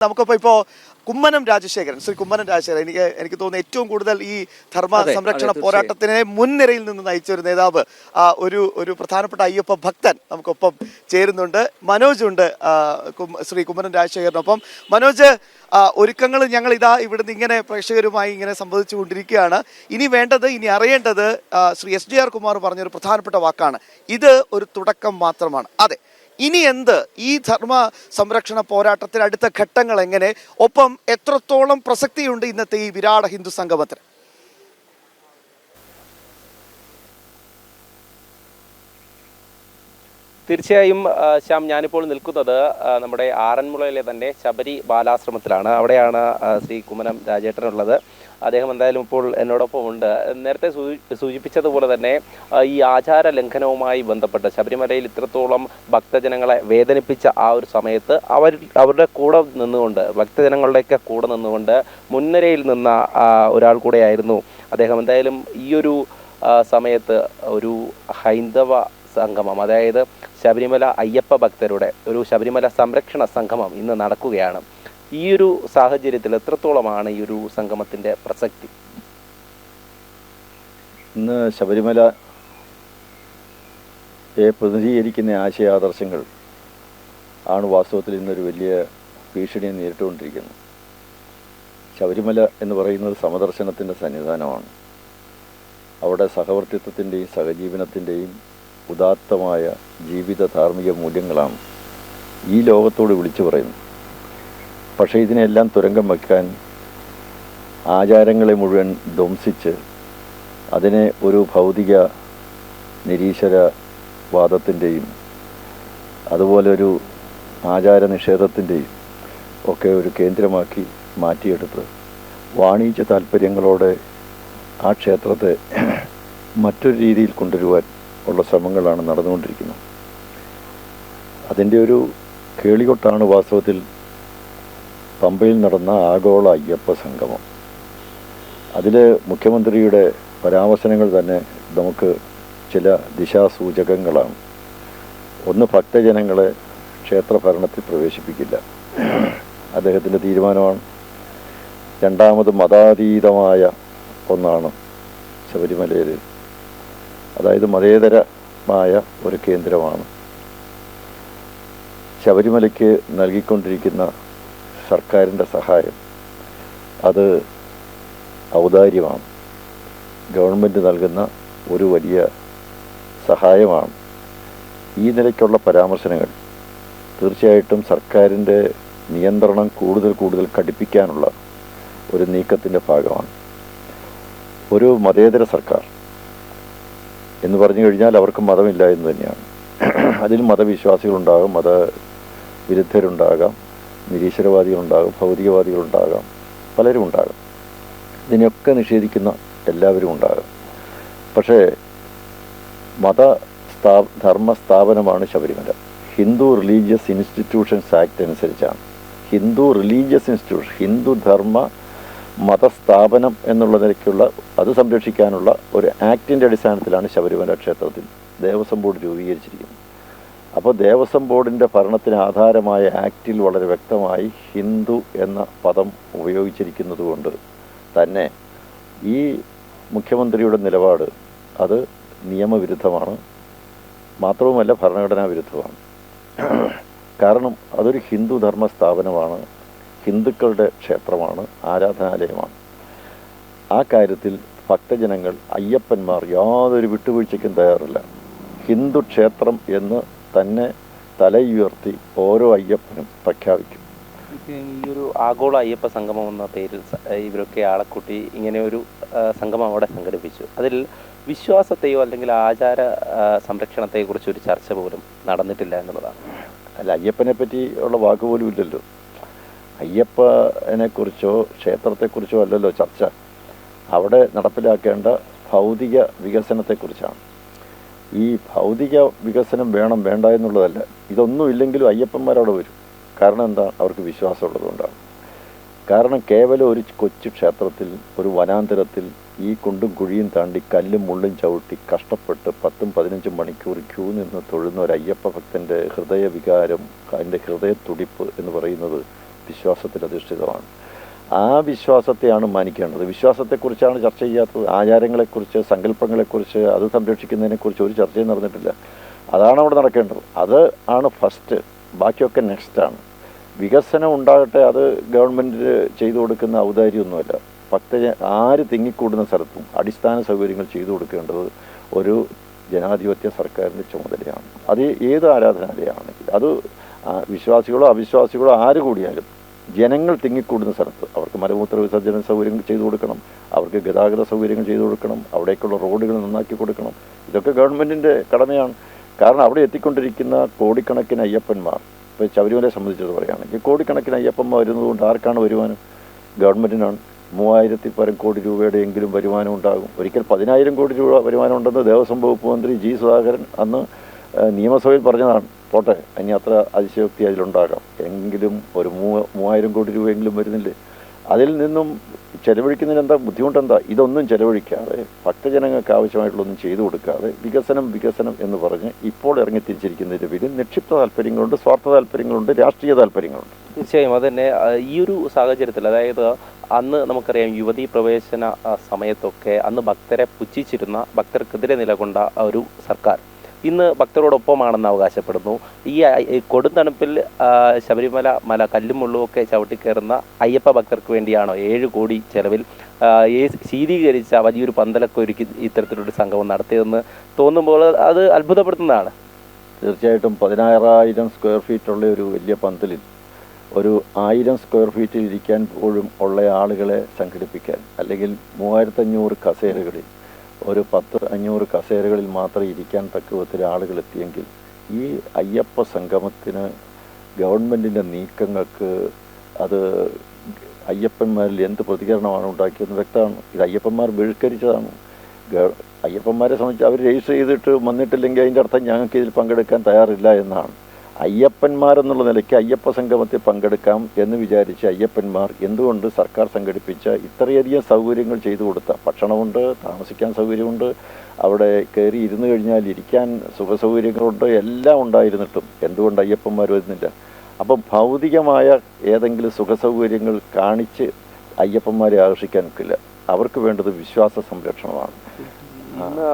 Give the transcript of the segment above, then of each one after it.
നമുക്കിപ്പോ ഇപ്പോ കുമ്മനം രാജശേഖരൻ ശ്രീ കുമ്മനം രാജശേഖരൻ എനിക്ക് എനിക്ക് തോന്നുന്നു ഏറ്റവും കൂടുതൽ ഈ ധർമ്മ സംരക്ഷണ പോരാട്ടത്തിനെ മുൻനിരയിൽ നിന്ന് നയിച്ച ഒരു നേതാവ് ആ, ഒരു ഒരു പ്രധാനപ്പെട്ട അയ്യപ്പ ഭക്തൻ നമുക്കൊപ്പം ചേരുന്നുണ്ട്. മനോജ് ഉണ്ട് ശ്രീ കുമ്മനം രാജശേഖരനൊപ്പം. മനോജ് ഒരുക്കങ്ങൾ ഞങ്ങൾ ഇതാ ഇവിടുന്ന് ഇങ്ങനെ പ്രേക്ഷകരുമായി ഇങ്ങനെ സംവദിച്ചു കൊണ്ടിരിക്കുകയാണ്. ഇനി വേണ്ടത് ഇനി അറിയേണ്ടത് Shri S D R Kumar പറഞ്ഞൊരു പ്രധാനപ്പെട്ട വാക്കാണ്. ഇത് ഒരു തുടക്കം മാത്രമാണ്. അതെ ഇനി എന്ത്? ഈ ധർമ്മ സംരക്ഷണ പോരാട്ടത്തിന് അടുത്ത ഘട്ടങ്ങൾ എങ്ങനെ? ഒപ്പം എത്രത്തോളം പ്രസക്തിയുണ്ട് ഇന്നത്തെ ഈ വിരാട ഹിന്ദു സംഗമത്തിന്? തീർച്ചയായും ശ്യാം ഞാനിപ്പോൾ നിൽക്കുന്നത് നമ്മുടെ ആറന്മുളയിലെ തന്നെ ശബരി ബാലാശ്രമത്തിലാണ്. അവിടെയാണ് ശ്രീ കുമ്മനം രാജേട്ടനുള്ളത്. അദ്ദേഹം എന്തായാലും ഇപ്പോൾ എന്നോടൊപ്പം ഉണ്ട്. നേരത്തെ സൂചിപ്പിച്ചതുപോലെ തന്നെ ഈ ആചാര ലംഘനവുമായി ബന്ധപ്പെട്ട് ശബരിമലയിൽ ഇത്രത്തോളം ഭക്തജനങ്ങളെ വേദനിപ്പിച്ച ആ ഒരു സമയത്ത് അവർ അവരുടെ കൂടെ നിന്നുകൊണ്ട് ഭക്തജനങ്ങളുടെയൊക്കെ കൂടെ നിന്നുകൊണ്ട് മുൻനിരയിൽ നിന്ന ഒരാൾ കൂടെയായിരുന്നു അദ്ദേഹം. എന്തായാലും ഈ ഒരു സമയത്ത് ഒരു ഹൈന്ദവ സംഗമം അതായത് ശബരിമല അയ്യപ്പ ഭക്തരുടെ ഒരു ശബരിമല സംരക്ഷണ സംഗമം ഇന്ന് നടക്കുകയാണ്. ഈ ഒരു സാഹചര്യത്തിൽ എത്രത്തോളമാണ് ഈ ഒരു സംഗമത്തിന്റെ പ്രസക്തി? ഇന്ന് ശബരിമല പ്രതിനിധീകരിക്കുന്ന ആശയാദർശങ്ങൾ ആണ് വാസ്തവത്തിൽ ഇന്നൊരു വലിയ ഭീഷണിയെ നേരിട്ടുകൊണ്ടിരിക്കുന്നത്. ശബരിമല എന്ന് പറയുന്നത് സമദർശനത്തിന്റെ സന്നിധാനമാണ്. അവിടെ സഹവർത്തിത്വത്തിന്റെയും സഹജീവനത്തിന്റെയും ഉദാത്തമായ ജീവിത ധാർമ്മിക മൂല്യങ്ങളാണ് ഈ ലോകത്തോട് വിളിച്ചു പറയുന്നത്. പക്ഷേ ഇതിനെല്ലാം തുരങ്കം വയ്ക്കാൻ ആചാരങ്ങളെ മുഴുവൻ ധ്വംസിച്ച് അതിനെ ഒരു ഭൗതിക നിരീശ്വരവാദത്തിന്റെയും അതുപോലെ ഒരു ആചാര നിഷേധത്തിന്റെയും ഒക്കെ ഒരു കേന്ദ്രമാക്കി മാറ്റിയെടുത്ത് വാണിജ്യ താല്പര്യങ്ങളോടെ ആ ക്ഷേത്രത്തെ മറ്റൊരു രീതിയിൽ കൊണ്ടുവരുവാൻ ഉള്ള ശ്രമങ്ങളാണ് നടന്നുകൊണ്ടിരിക്കുന്നത്. അതിന്റെ ഒരു കേളികൊട്ടാണ് വാസ്തവത്തിൽ പമ്പയിൽ നടന്ന ആഗോള അയ്യപ്പ സംഗമം. അതിൽ മുഖ്യമന്ത്രിയുടെ പരാമർശനങ്ങൾ തന്നെ നമുക്ക് ചില ദിശാസൂചകങ്ങളാണ്. ഒന്ന് ഭക്തജനങ്ങളെ ക്ഷേത്ര ഭരണത്തിൽ പ്രവേശിപ്പിക്കില്ല. അദ്ദേഹത്തിന്റെ തീരുമാനമാണ്. രണ്ടാമത് മതാതീതമായ ഒന്നാണ് ശബരിമലയിൽ അതായത് മതേതരമായ ഒരു കേന്ദ്രമാണ്. ശബരിമലയ്ക്ക് നൽകിക്കൊണ്ടിരിക്കുന്ന സർക്കാരിന്റെ സഹായം. അത് ഔദാര്യമാണ്. ഗവൺമെന്റ് നൽകുന്ന ഒരു വലിയ സഹായമാണ്. ഈ നിലയ്ക്കുള്ള പരാമർശനങ്ങൾ തീർച്ചയായിട്ടും സർക്കാരിന്റെ നിയന്ത്രണം കൂടുതൽ കൂടുതൽ കടുപ്പിക്കാനുള്ള ഒരു നീക്കത്തിന്റെ ഭാഗമാണ്. ഒരു മതേതര സർക്കാർ എന്ന് പറഞ്ഞു കഴിഞ്ഞാൽ അവർക്ക് മതമില്ല എന്ന് തന്നെയാണ്. അതിൽ മതവിശ്വാസികളുണ്ടാകും മത വിരുദ്ധരുണ്ടാകാം നിരീശ്വരവാദികളുണ്ടാകും ഭൗതികവാദികളുണ്ടാകാം പലരും ഉണ്ടാകും ഇതിനെയൊക്കെ നിഷേധിക്കുന്ന എല്ലാവരും ഉണ്ടാകും പക്ഷേ മത സ്ഥാ ധർമ്മ സ്ഥാപനമാണ് Sabarimala. Hindu religious institutions act അനുസരിച്ചാണ്. ഹിന്ദു റിലീജിയസ് ഇൻസ്റ്റിറ്റ്യൂഷൻ ഹിന്ദു ധർമ്മ മതസ്ഥാപനം എന്നുള്ള നിലയ്ക്കുള്ള അത് സംരക്ഷിക്കാനുള്ള ഒരു ആക്ടിന്റെ അടിസ്ഥാനത്തിലാണ് ശബരിമല ക്ഷേത്രത്തിൽ ദേവസ്വം ബോർഡ് രൂപീകരിച്ചിരിക്കുന്നത്. അപ്പോൾ ദേവസ്വം ബോർഡിന്റെ ഭരണത്തിന് ആധാരമായ ആക്റ്റിൽ വളരെ വ്യക്തമായി ഹിന്ദു എന്ന പദം ഉപയോഗിച്ചിരിക്കുന്നത് കൊണ്ട് തന്നെ ഈ മുഖ്യമന്ത്രിയുടെ നിലപാട് അത് നിയമവിരുദ്ധമാണ്. മാത്രവുമല്ല ഭരണഘടനാ വിരുദ്ധമാണ്. കാരണം അതൊരു ഹിന്ദു ധർമ്മ സ്ഥാപനമാണ്. ഹിന്ദുക്കളുടെ ക്ഷേത്രമാണ് ആരാധനാലയമാണ്. ആ കാര്യത്തിൽ ഭക്തജനങ്ങൾ അയ്യപ്പന്മാർ യാതൊരു വിട്ടുവീഴ്ചയ്ക്കും തയ്യാറില്ല. ഹിന്ദു ക്ഷേത്രം എന്ന് തന്നെ തലയുയർത്തി ഓരോ അയ്യപ്പനും പ്രഖ്യാപിക്കും. ഈ ഒരു ആഗോള അയ്യപ്പ സംഗമം എന്ന പേരിൽ ഇവരൊക്കെ ആളെക്കൂട്ടി ഇങ്ങനെ ഒരു സംഗമം അവിടെ സംഘടിപ്പിച്ചു. അതിൽ വിശ്വാസത്തെയോ അല്ലെങ്കിൽ ആചാര സംരക്ഷണത്തെയോ കുറിച്ച് ഒരു ചർച്ച പോലും നടന്നിട്ടില്ല എന്നുള്ളതാണ്. അല്ല അയ്യപ്പനെ പറ്റി ഉള്ള വാക്ക് പോലും ഇല്ലല്ലോ. അയ്യപ്പനെ കുറിച്ചോ ക്ഷേത്രത്തെക്കുറിച്ചോ അല്ലല്ലോ ചർച്ച. അവിടെ നടപ്പിലാക്കേണ്ട ഭൗതിക വികസനത്തെക്കുറിച്ചാണ് ഈ ഭൗതിക വികസനം വേണം വേണ്ട എന്നുള്ളതല്ല. ഇതൊന്നും ഇല്ലെങ്കിലും അയ്യപ്പന്മാരവിടെ വരും. കാരണം എന്താ? അവർക്ക് വിശ്വാസമുള്ളതുകൊണ്ടാണ്. കാരണം കേവലം ഒരു കൊച്ചു ക്ഷേത്രത്തിൽ ഒരു വനാന്തരത്തിൽ ഈ കുണ്ടും കുഴിയും താണ്ടി കല്ലും മുള്ളും ചവിട്ടി കഷ്ടപ്പെട്ട് പത്തും പതിനഞ്ചും മണിക്കൂർ ക്യൂ നിന്ന് തൊഴുന്ന ഒരു അയ്യപ്പ ഭക്തന്റെ ഹൃദയവികാരം അതിന്റെ ഹൃദയ തുടിപ്പ് എന്ന് പറയുന്നത് വിശ്വാസത്തിൽ അധിഷ്ഠിതമാണ്. ആ വിശ്വാസത്തെയാണ് മാനിക്കേണ്ടത്. വിശ്വാസത്തെക്കുറിച്ചാണ് ചർച്ച ചെയ്യാത്തത്. ആചാരങ്ങളെക്കുറിച്ച് സങ്കല്പങ്ങളെക്കുറിച്ച് അത് സംരക്ഷിക്കുന്നതിനെക്കുറിച്ച് ഒരു ചർച്ചയും നടന്നിട്ടില്ല. അതാണ് അവിടെ നടക്കേണ്ടത്. അത് ആണ് ഫസ്റ്റ് ബാക്കിയൊക്കെ നെക്സ്റ്റാണ് വികസനം ഉണ്ടാകട്ടെ അത് ഗവൺമെന്റ് ചെയ്തു കൊടുക്കുന്ന ഔദാര്യമൊന്നുമല്ല. ഭക്ത ആര് തിങ്ങിക്കൂടുന്ന സ്ഥലത്തും അടിസ്ഥാന സൗകര്യങ്ങൾ ചെയ്തു കൊടുക്കേണ്ടത് ഒരു ജനാധിപത്യ സർക്കാരിന്റെ ചുമതലയാണ്. അത് ഏത് ആരാധനാലയമാണെങ്കിൽ അത് വിശ്വാസികളോ അവിശ്വാസികളോ ആര് കൂടിയാലും ജനങ്ങൾ തിങ്ങിക്കൂടുന്ന സ്ഥലത്ത് അവർക്ക് മലമൂത്ര വിസർജന സൗകര്യങ്ങൾ ചെയ്തു കൊടുക്കണം അവർക്ക് ഗതാഗത സൗകര്യങ്ങൾ ചെയ്തു കൊടുക്കണം അവിടേക്കുള്ള റോഡുകൾ നന്നാക്കി കൊടുക്കണം. ഇതൊക്കെ ഗവൺമെന്റിന്റെ കടമയാണ്. കാരണം അവിടെ എത്തിക്കൊണ്ടിരിക്കുന്ന കോടിക്കണക്കിന് അയ്യപ്പന്മാർ ഇപ്പോൾ ശബരിമലയെ സംബന്ധിച്ചത് പറയുകയാണെങ്കിൽ കോടിക്കണക്കിന് അയ്യപ്പന്മാർ വരുന്നതുകൊണ്ട് ആർക്കാണ് വരുമാനം? ഗവൺമെന്റിനാണ് മൂവായിരത്തി പരം കോടി രൂപയുടെ എങ്കിലും വരുമാനം ഉണ്ടാകും. ഒരിക്കൽ പതിനായിരം കോടി രൂപ വരുമാനം ഉണ്ടെന്ന് ദേവസ്വം വകുപ്പ് മന്ത്രി ജി സുധാകരൻ അന്ന് നിയമസഭയിൽ പറഞ്ഞതാണ് പോട്ടെ ഇനി അത്ര അതിശയോക്തി അതിലുണ്ടാകാം. എങ്കിലും ഒരു മൂ മൂവായിരം കോടി രൂപയെങ്കിലും വരുന്നില്ലേ? അതിൽ നിന്നും ചെലവഴിക്കുന്നതിന് എന്താ ബുദ്ധിമുട്ടെന്താ? ഇതൊന്നും ചെലവഴിക്കാതെ ഭക്തജനങ്ങൾക്ക് ആവശ്യമായിട്ടുള്ളൊന്നും ചെയ്തു കൊടുക്കാതെ വികസനം വികസനം എന്ന് പറഞ്ഞ് ഇപ്പോൾ ഇറങ്ങിത്തിരിച്ചിരിക്കുന്നതിന്റെ പേരിൽ നിക്ഷിപ്ത താല്പര്യങ്ങളുണ്ട് സ്വാർത്ഥ താല്പര്യങ്ങളുണ്ട് രാഷ്ട്രീയ താല്പര്യങ്ങളുണ്ട്. തീർച്ചയായും അതന്നെ ഈ ഒരു സാഹചര്യത്തിൽ അതായത് അന്ന് നമുക്കറിയാം യുവതീ പ്രവേശന സമയത്തൊക്കെ അന്ന് ഭക്തരെ പുച്ഛിച്ചിരുന്ന ഭക്തർക്കെതിരെ നിലകൊണ്ട ഒരു സർക്കാർ. ഇന്ന് ഭക്തരോടൊപ്പമാണെന്ന് അവകാശപ്പെടുന്നു. ഈ കൊടുംതണുപ്പിൽ ശബരിമല മല കല്ലും മുള്ളും ഒക്കെ ചവിട്ടിക്കയറുന്ന അയ്യപ്പ ഭക്തർക്ക് വേണ്ടിയാണോ ഏഴ് കോടി ചെലവിൽ ശീതീകരിച്ച വലിയൊരു പന്തലൊക്കെ ഒരുക്കി ഇത്തരത്തിലൊരു സംഗമം നടത്തിയതെന്ന് തോന്നുമ്പോൾ അത് അത്ഭുതപ്പെടുത്തുന്നതാണ്. തീർച്ചയായിട്ടും പതിനാറായിരം സ്ക്വയർ ഫീറ്റ് ഉള്ള ഒരു വലിയ പന്തലിൽ ഒരു ആയിരം സ്ക്വയർ ഫീറ്റിൽ ഇരിക്കാൻ പോലും ഉള്ള ആളുകളെ സംഘടിപ്പിക്കാൻ അല്ലെങ്കിൽ മൂവായിരത്തഞ്ഞൂറ് കസേരകളിൽ ഒരു പത്ത് അഞ്ഞൂറ് കസേരകളിൽ മാത്രം ഇരിക്കാൻ തക്ക വിധത്തിൽ ആളുകൾ എത്തിയെങ്കിൽ ഈ അയ്യപ്പ സംഗമത്തിന് ഗവൺമെന്റിന്റെ നീക്കങ്ങൾക്ക് അത് അയ്യപ്പന്മാരിൽ എന്ത് പ്രതികരണമാണ് ഉണ്ടാക്കിയതെന്ന് വ്യക്തമാണ്. ഇത് അയ്യപ്പന്മാർ ബഹിഷ്കരിച്ചതാണ് അയ്യപ്പന്മാരെ സംബന്ധിച്ച് അവർ രജിസ്റ്റർ ചെയ്തിട്ട് വന്നിട്ടില്ലെങ്കിൽ അതിന്റെ അർത്ഥം ഞങ്ങൾക്ക് ഇതിൽ പങ്കെടുക്കാൻ തയ്യാറില്ല എന്നാണ്. അയ്യപ്പന്മാരെന്നുള്ള നിലയ്ക്ക് അയ്യപ്പ സംഗമത്തിൽ പങ്കെടുക്കാം എന്ന് വിചാരിച്ച് അയ്യപ്പന്മാർ എന്തുകൊണ്ട് സർക്കാർ സംഘടിപ്പിച്ച ഇത്രയധികം സൗകര്യങ്ങൾ ചെയ്തു കൊടുത്ത? ഭക്ഷണമുണ്ട് താമസിക്കാൻ സൗകര്യമുണ്ട് അവിടെ കയറി ഇരുന്ന് കഴിഞ്ഞാൽ ഇരിക്കാൻ സുഖസൗകര്യങ്ങളുണ്ട് എല്ലാം ഉണ്ടായിരുന്നിട്ടും. എന്തുകൊണ്ട് അയ്യപ്പന്മാർ വരുന്നില്ല? അപ്പം ഭൗതികമായ ഏതെങ്കിലും സുഖസൗകര്യങ്ങൾ കാണിച്ച് അയ്യപ്പന്മാരെ ആകർഷിക്കാൻ ഒക്കില്ല. അവർക്ക് വേണ്ടത് വിശ്വാസ സംരക്ഷണമാണ്. ഇന്ന്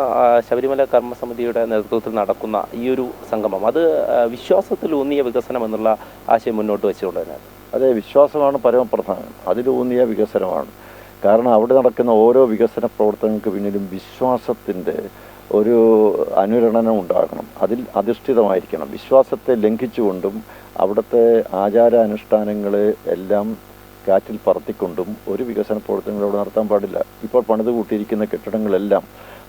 ശബരിമല കർമ്മസമിതിയുടെ നേതൃത്വത്തിൽ നടക്കുന്ന ഈ ഒരു സംഗമം അത് വിശ്വാസത്തിൽ ഊന്നിയ വികസനം എന്നുള്ള ആശയം മുന്നോട്ട് വെച്ചുകൊണ്ട് തന്നെ അതെ വിശ്വാസമാണ് പരമപ്രധാനം. അതിലൂന്നിയ വികസനമാണ്. കാരണം അവിടെ നടക്കുന്ന ഓരോ വികസന പ്രവർത്തനങ്ങൾക്ക് പിന്നിലും വിശ്വാസത്തിന്റെ ഒരു അനുരണനം ഉണ്ടാകണം. അതിൽ അധിഷ്ഠിതമായിരിക്കണം. വിശ്വാസത്തെ ലംഘിച്ചുകൊണ്ടും അവിടുത്തെ ആചാരാനുഷ്ഠാനങ്ങളെ എല്ലാം കാറ്റിൽ പറത്തിക്കൊണ്ടും ഒരു വികസന പ്രവർത്തനങ്ങൾ അവിടെ നടത്താൻ പാടില്ല. ഇപ്പോൾ പണിത് കൂട്ടിയിരിക്കുന്ന കെട്ടിടങ്ങളെല്ലാം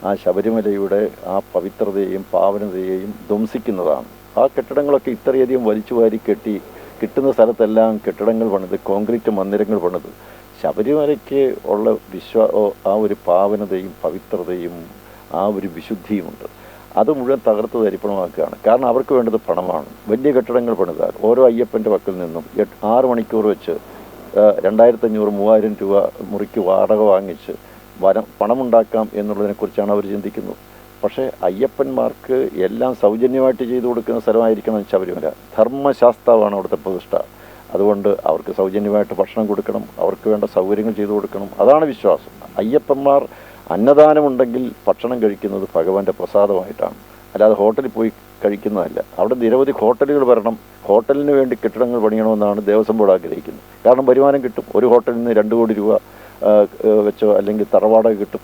ആ ശബരിമലയുടെ ആ പവിത്രതയെയും പാവനതയെയും ധ്വംസിക്കുന്നതാണ്. ആ കെട്ടിടങ്ങളൊക്കെ ഇത്രയധികം വലിച്ചു വാരി കെട്ടി കിട്ടുന്ന സ്ഥലത്തെല്ലാം കെട്ടിടങ്ങൾ പണിത് കോൺക്രീറ്റ് മന്ദിരങ്ങൾ പണിത്. ശബരിമലയ്ക്ക് ഉള്ള വിശ്വാ ആ ഒരു പാവനതയും പവിത്രതയും ആ ഒരു വിശുദ്ധിയുമുണ്ട്. അത് മുഴുവൻ തകർത്ത് തരിപ്പണമാക്കുകയാണ്. കാരണം അവർക്ക് വേണ്ടത് പണമാണ്. വലിയ കെട്ടിടങ്ങൾ പണിതാൽ ഓരോ അയ്യപ്പന്റെ പക്കൽ നിന്നും ആറ് മണിക്കൂർ വെച്ച് രണ്ടായിരത്തഞ്ഞൂറ് മൂവായിരം രൂപ മുറിക്ക് വാടക വാങ്ങിച്ച് വനം പണമുണ്ടാക്കാം എന്നുള്ളതിനെക്കുറിച്ചാണ് അവർ ചിന്തിക്കുന്നത്. പക്ഷേ അയ്യപ്പന്മാർക്ക് എല്ലാം സൗജന്യമായിട്ട് ചെയ്തു കൊടുക്കുന്ന സ്ഥലമായിരിക്കണം ശബരിമല. ധർമ്മശാസ്ത്രമാണ് അവിടുത്തെ പ്രതിഷ്ഠ. അതുകൊണ്ട് അവർക്ക് സൗജന്യമായിട്ട് ഭക്ഷണം കൊടുക്കണം അവർക്ക് വേണ്ട സൗകര്യങ്ങൾ ചെയ്തു കൊടുക്കണം. അതാണ് വിശ്വാസം. അയ്യപ്പന്മാർ അന്നദാനമുണ്ടെങ്കിൽ ഭക്ഷണം കഴിക്കുന്നത് ഭഗവാന്റെ പ്രസാദമായിട്ടാണ്. അല്ലാതെ ഹോട്ടലിൽ പോയി കഴിക്കുന്നതല്ല. അവിടെ നിരവധി ഹോട്ടലുകൾ വരണം. ഹോട്ടലിന് വേണ്ടി കെട്ടിടങ്ങൾ പണിയണമെന്നാണ് ദേവസ്വം ബോർഡ് ആഗ്രഹിക്കുന്നത്. കാരണം വരുമാനം കിട്ടും. ഒരു ഹോട്ടലിൽ നിന്ന് രണ്ട് കോടി രൂപ വെച്ചോ അല്ലെങ്കിൽ തറവാടക കിട്ടും.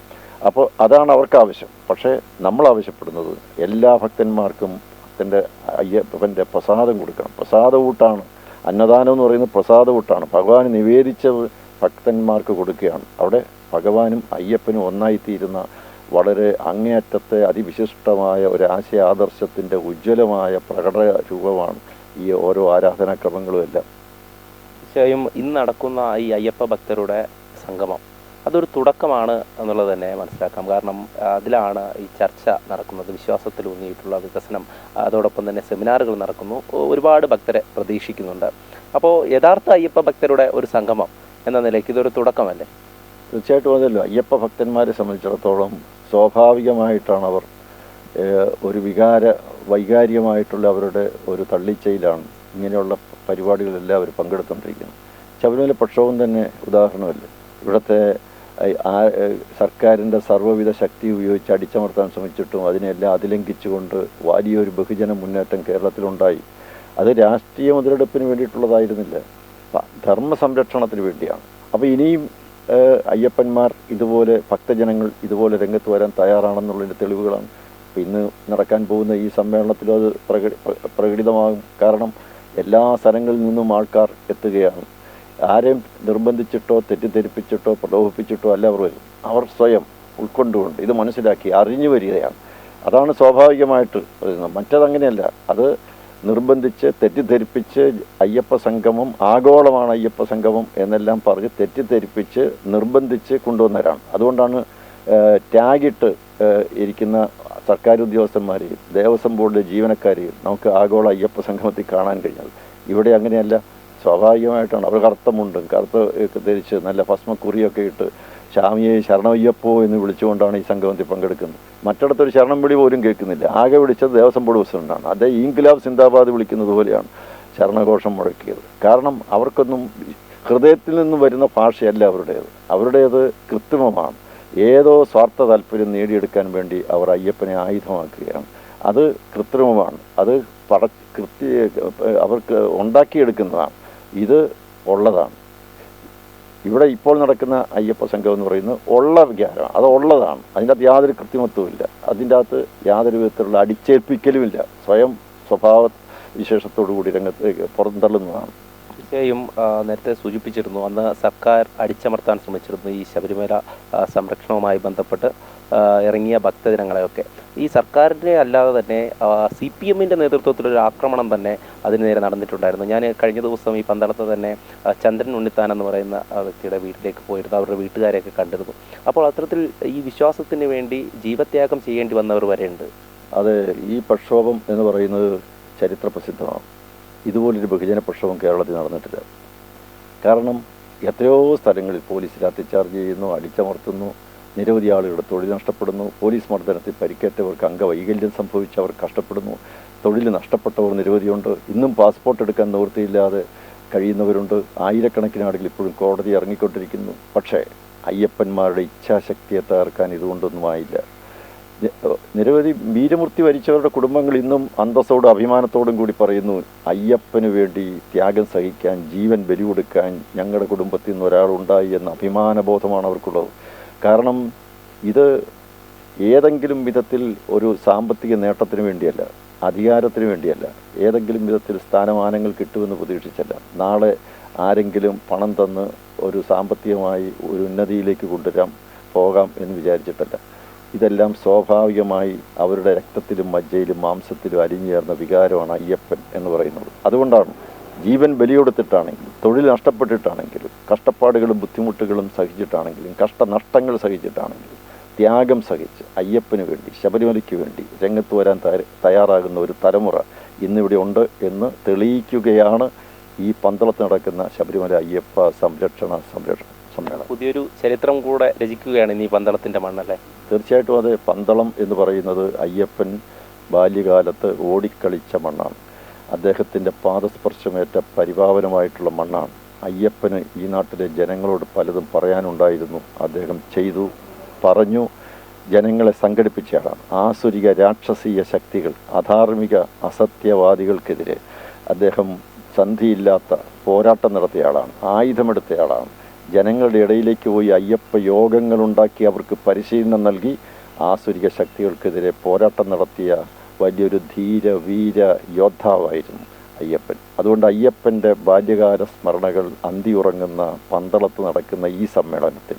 അപ്പോൾ അതാണ് അവർക്ക് ആവശ്യം പക്ഷേ നമ്മൾ ആവശ്യപ്പെടുന്നത് എല്ലാ ഭക്തന്മാർക്കും ഭക്തന്റെ അയ്യപ്പന്റെ പ്രസാദം കൊടുക്കണം. പ്രസാദ ഊട്ടാണ്. അന്നദാനം എന്ന് പറയുന്നത് പ്രസാദ ഊട്ടാണ്. ഭഗവാൻ നിവേദിച്ചത് ഭക്തന്മാർക്ക് കൊടുക്കുകയാണ്. അവിടെ ഭഗവാനും അയ്യപ്പനും ഒന്നായിത്തീരുന്ന വളരെ അങ്ങേയറ്റത്തെ അതിവിശിഷ്ടമായ ഒരു ആശയ ആദർശത്തിന്റെ ഉജ്ജ്വലമായ പ്രകട രൂപമാണ് ഈ ഓരോ ആരാധനാക്രമങ്ങളും എല്ലാം. തീർച്ചയായും ഇന്ന് നടക്കുന്ന ഈ അയ്യപ്പ ഭക്തരുടെ സംഗമം. അതൊരു തുടക്കമാണ് എന്നുള്ളത് തന്നെ മനസ്സിലാക്കാം. കാരണം അതിലാണ് ഈ ചർച്ച നടക്കുന്നത്. വിശ്വാസത്തിൽ ഊന്നിയിട്ടുള്ള വികസനം അതോടൊപ്പം തന്നെ സെമിനാറുകൾ നടക്കുന്നു. ഒരുപാട് ഭക്തരെ പ്രതീക്ഷിക്കുന്നുണ്ട്. അപ്പോൾ യഥാർത്ഥ അയ്യപ്പ ഭക്തരുടെ ഒരു സംഗമം എന്ന നിലയ്ക്ക് ഇതൊരു തുടക്കമല്ലേ? തീർച്ചയായിട്ടും അതല്ലോ. അയ്യപ്പ ഭക്തന്മാരെ സംബന്ധിച്ചിടത്തോളം സ്വാഭാവികമായിട്ടാണ് അവർ ഒരു വികാര വൈകാരികമായിട്ടുള്ള അവരുടെ ഒരു തള്ളിച്ചയിലാണ് ഇങ്ങനെയുള്ള പരിപാടികളെല്ലാം അവർ പങ്കെടുത്തുകൊണ്ടിരിക്കുന്നത്. ശബരിമല പ്രക്ഷോഭം തന്നെ ഉദാഹരണമല്ലേ? ഇവിടുത്തെ ആ സർക്കാരിന്റെ സർവവിധ ശക്തി ഉപയോഗിച്ച് അടിച്ചമർത്താൻ ശ്രമിച്ചിട്ടും അതിനെല്ലാം അതിലംഘിച്ചുകൊണ്ട് വലിയൊരു ബഹുജന മുന്നേറ്റം കേരളത്തിലുണ്ടായി. അത് രാഷ്ട്രീയ മുതലെടുപ്പിന് വേണ്ടിയിട്ടുള്ളതായിരുന്നില്ല. ധർമ്മ സംരക്ഷണത്തിന് വേണ്ടിയാണ്. അപ്പോൾ ഇനിയും അയ്യപ്പന്മാർ ഇതുപോലെ ഭക്തജനങ്ങൾ ഇതുപോലെ രംഗത്ത് വരാൻ തയ്യാറാണെന്നുള്ളതിന്റെ തെളിവുകളാണ്. ഇന്ന് നടക്കാൻ പോകുന്ന ഈ സമ്മേളനത്തിലും അത് പ്രകടി പ്രകടിതമാകും. കാരണം എല്ലാ സ്ഥലങ്ങളിൽ നിന്നും ആൾക്കാർ എത്തുകയാണ്. ആരെയും നിർബന്ധിച്ചിട്ടോ തെറ്റിദ്ധരിപ്പിച്ചിട്ടോ പ്രലോഭിപ്പിച്ചിട്ടോ അല്ല അവർ വരും. അവർ സ്വയം ഉൾക്കൊണ്ടുകൊണ്ട് ഇത് മനസ്സിലാക്കി അറിഞ്ഞു വരികയാണ്. അതാണ് സ്വാഭാവികമായിട്ട് വരുന്നത്. മറ്റതങ്ങനെയല്ല. അത് നിർബന്ധിച്ച് തെറ്റിദ്ധരിപ്പിച്ച് അയ്യപ്പ സംഗമം ആഗോളമാണ് അയ്യപ്പ സംഗമം എന്നെല്ലാം പറഞ്ഞ് തെറ്റിദ്ധരിപ്പിച്ച് നിർബന്ധിച്ച് കൊണ്ടുവന്നവരാണ്. അതുകൊണ്ടാണ് ടാഗിട്ട് ഇരിക്കുന്ന സർക്കാർ ഉദ്യോഗസ്ഥന്മാരെയും ദേവസ്വം ബോർഡിലെ ജീവനക്കാരെയും നമുക്ക് ആഗോള അയ്യപ്പ സംഗമത്തിൽ കാണാൻ കഴിഞ്ഞത്. ഇവിടെ അങ്ങനെയല്ല. സ്വാഭാവികമായിട്ടാണ്. അവർ കറുത്തമുണ്ടും കറുത്ത ഒക്കെ ധരിച്ച് നല്ല ഭസ്മക്കുറിയൊക്കെ ഇട്ട് ശാമിയെ ശരണയ്യപ്പോ എന്ന് വിളിച്ചുകൊണ്ടാണ് ഈ സംഗമത്തിൽ പങ്കെടുക്കുന്നത്. മറ്റിടത്തൊരു ശരണം വിളി പോലും കേൾക്കുന്നില്ല. ആകെ വിളിച്ചത് ദേവസ്വം ബോർഡ് പ്രസിഡന്റാണ്. അതേ ഇൻക്ലാബ് സിന്ദാബാദ് വിളിക്കുന്നത് പോലെയാണ് ശരണഘോഷം മുഴക്കിയത്. കാരണം അവർക്കൊന്നും ഹൃദയത്തിൽ നിന്ന് വരുന്ന ഭാഷയല്ല അവരുടേത്. അവരുടേത് കൃത്രിമമാണ്. ഏതോ സ്വാർത്ഥ താല്പര്യം നേടിയെടുക്കാൻ വേണ്ടി അവർ അയ്യപ്പനെ ആയുധമാക്കുകയാണ്. അത് കൃത്രിമമാണ്. അത് പട കൃത്യ അവർക്ക് ഉണ്ടാക്കിയെടുക്കുന്നതാണ്. ഇത് ഉള്ളതാണ്. ഇവിടെ ഇപ്പോൾ നടക്കുന്ന അയ്യപ്പ സംഘം എന്ന് പറയുന്നത് ഉള്ള വികാരമാണ് അത് ഉള്ളതാണ്. അതിന്റെ അകത്ത് യാതൊരു കൃത്രിമത്വമില്ല അതിന്റെ അകത്ത് യാതൊരു വിധത്തിലുള്ള അടിച്ചേൽപ്പിക്കലുമില്ല സ്വയം സ്വഭാവ വിശേഷത്തോടു കൂടി രംഗത്തേക്ക് പുറന്തള്ളുന്നതാണ് തീർച്ചയായും നേരത്തെ സൂചിപ്പിച്ചിരുന്നു അന്ന് സർക്കാർ അടിച്ചമർത്താൻ ശ്രമിച്ചിരുന്നു ഈ ശബരിമല സംരക്ഷണവുമായി ബന്ധപ്പെട്ട്. ഇറങ്ങിയ ഭക്തജനങ്ങളെയൊക്കെ. ഈ സർക്കാരിന്റെ അല്ലാതെ തന്നെ സി പി എമ്മിന്റെ നേതൃത്വത്തിലൊരു ആക്രമണം തന്നെ അതിന് നേരെ നടന്നിട്ടുണ്ടായിരുന്നു. ഞാൻ കഴിഞ്ഞ ദിവസം ഈ പന്തളത്ത് തന്നെ ചന്ദ്രൻ ഉണ്ണിത്താൻ എന്ന് പറയുന്ന വ്യക്തിയുടെ വീട്ടിലേക്ക് പോയിരുന്നു. അവരുടെ വീട്ടുകാരെയൊക്കെ കണ്ടിരുന്നു അപ്പോൾ അത്തരത്തിൽ ഈ വിശ്വാസത്തിന് വേണ്ടി ജീവത്യാഗം ചെയ്യേണ്ടി വന്നവർ വരെയുണ്ട്. അത് ഈ പ്രക്ഷോഭം എന്ന് പറയുന്നത് ചരിത്ര പ്രസിദ്ധമാണ് ഇതുപോലൊരു ബഹുജന പ്രക്ഷോഭം കേരളത്തിൽ നടന്നിട്ടില്ല. കാരണം എത്രയോ സ്ഥലങ്ങളിൽ പോലീസ് ലാത്തിച്ചാർജ് ചെയ്യുന്നു അടിച്ചമർത്തുന്നു. നിരവധി ആളുകളുടെ തൊഴിൽ നഷ്ടപ്പെടുന്നു. പോലീസ് മർദ്ദനത്തിൽ പരിക്കേറ്റവർക്ക് അംഗവൈകല്യം സംഭവിച്ചവർ കഷ്ടപ്പെടുന്നു. തൊഴിൽ നഷ്ടപ്പെട്ടവർ നിരവധിയുണ്ട്. ഇന്നും പാസ്പോർട്ട് എടുക്കാൻ നിവൃത്തിയില്ലാതെ കഴിയുന്നവരുണ്ട്. ആയിരക്കണക്കിന് ആളുകൾ ഇപ്പോഴും കോടതി ഇറങ്ങിക്കൊണ്ടിരിക്കുന്നു. പക്ഷേ അയ്യപ്പന്മാരുടെ ഇച്ഛാശക്തിയെ തകർക്കാൻ ഇതുകൊണ്ടൊന്നുമായില്ല. ആയില്ല നിരവധി വീരമൂർത്തി വരിച്ചവരുടെ കുടുംബങ്ങൾ ഇന്നും അന്തസ്സോടും അഭിമാനത്തോടും കൂടി പറയുന്നു അയ്യപ്പന് വേണ്ടി ത്യാഗം സഹിക്കാൻ ജീവൻ ബലി കൊടുക്കാൻ ഞങ്ങളുടെ കുടുംബത്തിൽ നിന്ന് ഒരാളുണ്ടായി എന്ന അഭിമാനബോധമാണ് അവർക്കുള്ളത്. കാരണം ഇത് ഏതെങ്കിലും വിധത്തിൽ ഒരു സാമ്പത്തിക നേട്ടത്തിന് വേണ്ടിയല്ല അധികാരത്തിന് വേണ്ടിയല്ല ഏതെങ്കിലും വിധത്തിൽ സ്ഥാനമാനങ്ങൾ കിട്ടുമെന്ന് പ്രതീക്ഷിച്ചല്ല. നാളെ ആരെങ്കിലും പണം തന്ന് ഒരു സാമ്പത്തികമായി ഒരു ഉന്നതിയിലേക്ക് കൊണ്ടുവരാം പോകാം എന്ന് വിചാരിച്ചിട്ടല്ല. ഇതെല്ലാം സ്വാഭാവികമായി അവരുടെ രക്തത്തിലും മജ്ജയിലും മാംസത്തിലും അലിഞ്ഞേർന്ന വികാരമാണ് അയ്യപ്പൻ എന്ന് പറയുന്നത്. അതുകൊണ്ടാണ് ജീവൻ ബലിയെടുത്തിട്ടാണെങ്കിലും തൊഴിൽ നഷ്ടപ്പെട്ടിട്ടാണെങ്കിലും കഷ്ടപ്പാടുകളും ബുദ്ധിമുട്ടുകളും സഹിച്ചിട്ടാണെങ്കിലും കഷ്ടനഷ്ടങ്ങൾ സഹിച്ചിട്ടാണെങ്കിലും ത്യാഗം സഹിച്ച് അയ്യപ്പന് വേണ്ടി ശബരിമലയ്ക്ക് വേണ്ടി രംഗത്ത് വരാൻ തയ്യ- തയ്യാറാകുന്ന ഒരു തലമുറ ഇന്നിവിടെ ഉണ്ട് എന്ന് തെളിയിക്കുകയാണ് ഈ പന്തളത്ത് നടക്കുന്ന ശബരിമല അയ്യപ്പ സംരക്ഷണ സംരക്ഷണ സമ്മേളനം. പുതിയൊരു ചരിത്രം കൂടെ രചിക്കുകയാണ് ഈ പന്തളത്തിന്റെ മണ്ണല്ലേ? തീർച്ചയായിട്ടും അത്. പന്തളം എന്ന് പറയുന്നത് അയ്യപ്പൻ ബാല്യകാലത്ത് ഓടിക്കളിച്ച മണ്ണാണ്. അദ്ദേഹത്തിന്റെ പാദസ്പർശമേറ്റ പരിപാവനമായിട്ടുള്ള മണ്ണാണ്. അയ്യപ്പന് ഈ നാട്ടിലെ ജനങ്ങളോട് പലതും പറയാനുണ്ടായിരുന്നു. അദ്ദേഹം ചെയ്തു പറഞ്ഞു ജനങ്ങളെ സംഘടിപ്പിച്ചയാളാണ് ആസുരിക രാക്ഷസീയ ശക്തികൾ അധാർമിക അസത്യവാദികൾക്കെതിരെ അദ്ദേഹം സന്ധിയില്ലാത്ത പോരാട്ടം നടത്തിയയാളാണ് ആയുധമെടുത്തയാളാണ് ജനങ്ങളുടെ ഇടയിലേക്ക് പോയി അയ്യപ്പ യോഗങ്ങളുണ്ടാക്കി അവർക്ക് പരിശീലനം നൽകി ആസുരിക ശക്തികൾക്കെതിരെ പോരാട്ടം നടത്തിയ വലിയൊരു ധീര വീര യോദ്ധാവായിരുന്നു അയ്യപ്പൻ. അതുകൊണ്ട് അയ്യപ്പന്റെ ബാല്യകാല സ്മരണകൾ അന്തിയുറങ്ങുന്ന പന്തളത്ത് നടക്കുന്ന ഈ സമ്മേളനത്തിൽ.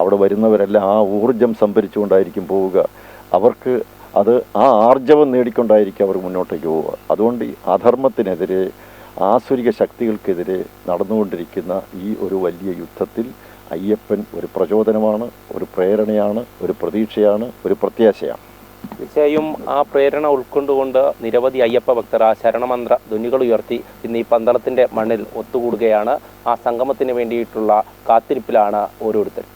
അവിടെ വരുന്നവരെല്ലാം ആ ഊർജം സംഭരിച്ചുകൊണ്ടായിരിക്കും പോവുക. അവർക്ക് അത് ആ ആർജവം നേടിക്കൊണ്ടായിരിക്കും അവർ മുന്നോട്ടേക്ക് പോവുക. അതുകൊണ്ട് ഈ അധർമ്മത്തിനെതിരെ ആസുരിക ശക്തികൾക്കെതിരെ നടന്നുകൊണ്ടിരിക്കുന്ന ഈ ഒരു വലിയ യുദ്ധത്തിൽ അയ്യപ്പൻ ഒരു പ്രചോദനമാണ് ഒരു പ്രേരണയാണ് ഒരു പ്രതീക്ഷയാണ് ഒരു പ്രത്യാശയാണ്. തീർച്ചയായും ആ പ്രേരണ ഉൾക്കൊണ്ടുകൊണ്ട് നിരവധി അയ്യപ്പ ഭക്തർ ആ ശരണമന്ത്ര ധ്വനികൾ ഉയർത്തി ഇന്ന് ഈ പന്തളത്തിന്റെ മണ്ണിൽ ഒത്തുകൂടുകയാണ്. ആ സംഗമത്തിന് വേണ്ടിയിട്ടുള്ള കാത്തിരിപ്പിലാണ് ഓരോരുത്തർ